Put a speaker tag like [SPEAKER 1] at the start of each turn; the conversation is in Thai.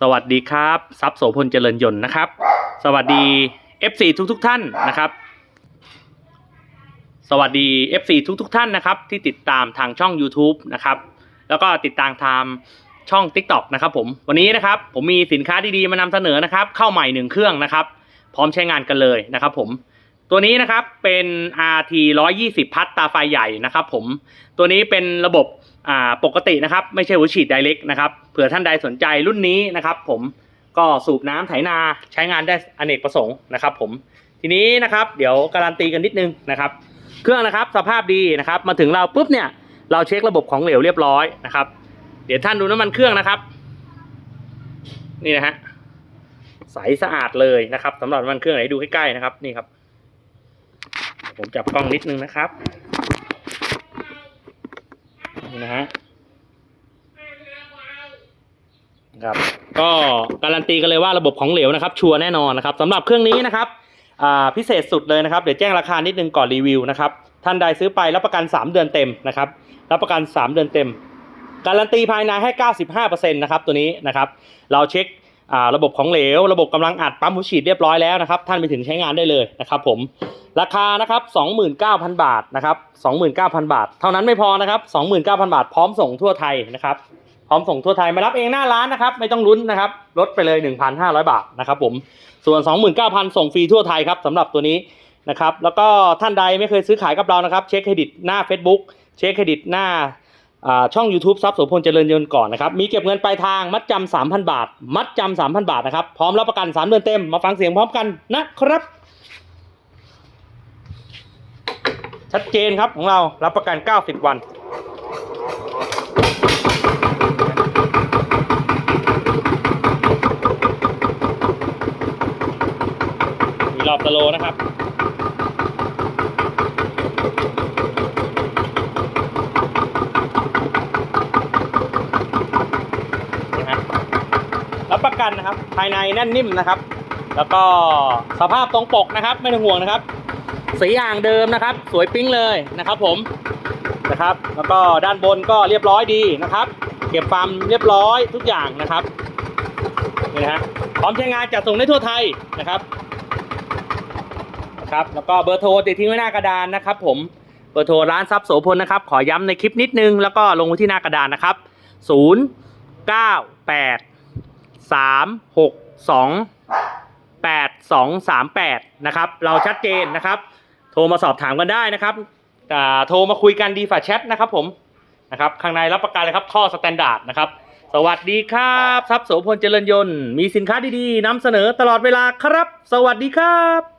[SPEAKER 1] สวัสดีครับทรัพย์โสพลเจริญยนต์นะครับ สวัสดี FC ทุกทุกๆท่านนะครับ สวัสดี FC ทุกทุกๆท่านนะครับ ที่ติดตามทางช่อง YouTube นะครับ แล้วก็ติดตามทางช่อง TikTok นะครับผมวันนี้นะครับผมมีสินค้าดีๆมานำเสนอนะครับ เข้าใหม่หนึ่งเครื่องนะครับ พร้อมใช้งานกันเลยนะครับผม ตัวนี้นะครับเป็น RT 120 พัดตาไฟใหญ่นะครับผมตัวนี้เป็นระบบอ่าปกตินะครับ ไม่ใช่หัวฉีดไดเรกนะครับเผื่อท่านใดสนใจรุ่นนี้นะครับ ผมก็สูบน้ำไถนาใช้งานได้อเนกประสงค์นะครับ ผมทีนี้นะครับ เดี๋ยวการันตีกันนิดนึงนะครับ เครื่องนะครับสภาพดีนะครับ มาถึงเราปุ๊บเนี่ย เราเช็คระบบของเหลวเรียบร้อยนะครับ เดี๋ยวท่านดูน้ำมันเครื่องนะครับ นี่นะฮะใสสะอาดเลยนะครับสำหรับน้ำมันเครื่องไหนดูใกล้ๆนะครับนี่ครับ ผมจับกล้องนิดนึงนะครับนี่นะฮะครับก็การันตีกันเลยว่าระบบของเหลวนะครับ ชัวร์แน่นอนนะครับสำหรับเครื่องนี้นะครับพิเศษสุดเลยนะครับเดี๋ยวแจ้งราคานิดนึงก่อนรีวิวนะครับท่านใดซื้อไปรับประกัน 3 เดือนเต็มนะครับรับประกัน 3 เดือนเต็ม การันตีภายในให้ 95%นะครับตัวนี้นะครับเราเช็ค ระบบของเหลว ระบบกำลังอัดปั๊มหัวฉีดเรียบร้อยแล้วนะครับ ท่านไปถึงใช้งานได้เลยนะครับผมราคานะครับ 29,000 บาทนะครับ 29,000 บาท เท่านั้นไม่พอนะครับ 29,000 บาท พร้อมส่งทั่วไทยนะครับ พร้อมส่งทั่วไทยมารับเองหน้าร้านนะครับ ไม่ต้องลุ้นนะครับ ลดไปเลย 1,500 บาทนะครับผม ส่วน 29,000 ส่งฟรีทั่วไทยครับสำหรับตัวนี้นะครับ แล้วก็ท่านใดไม่เคยซื้อขายกับเรานะครับ เช็คเครดิตหน้า Facebook เช็คเครดิตหน้า ช่อง YouTube ซับโสพลเจริญยนต์ก่อนนะครับ มีเก็บเงินปลายทางมัดจำ3,000บาท มัดจำ3,000บาทนะครับ พร้อมรับประกัน3เดือนเต็ม มาฟังเสียงพร้อมกันนะครับ ชัดเจนครับของเรารับประกัน 90 วันมีรอบสโลนะครับ นะฮะรับประ กันนะครับ ภายในแน่นนิ่มนะครับ แล้วก็สภาพตรงปกนะครับ ไม่ต้องห่วงนะครับ สีอ่างเดิมนะครับ สวยปิ๊งเลยนะครับ ผมนะครับ แล้วก็ด้านบนก็เรียบร้อยดีนะครับ เก็บฟาร์มเรียบร้อยทุกอย่างนะครับนี่นะฮะพร้อมใช้งานจัดส่งได้ทั่วไทยนะครับนะครับแล้วก็เบอร์โทรติดทิ้งไว้หน้ากระดานนะครับ ผมเบอร์โทรร้านซับโสพลนะครับ ขอย้ำในคลิปนิดนึง แล้วก็ลงไว้ที่หน้ากระดานนะครับศูนย์เก้าแปด สามหกสองแปดสองสามแปดนะครับ เราชัดเจนนะครับ โทรมาสอบถามกันได้นะครับอ่โทรมาคุยกันดีฝ่าแชทนะครับผมนะครับข้างในรับประกันเลยครับท่อสแตนดาร์ดนะครับ สวัสดีครับทรัพย์โสพลเจริญยนต์ มีสินค้าดีๆนำเสนอตลอดเวลาครับ สวัสดีครับ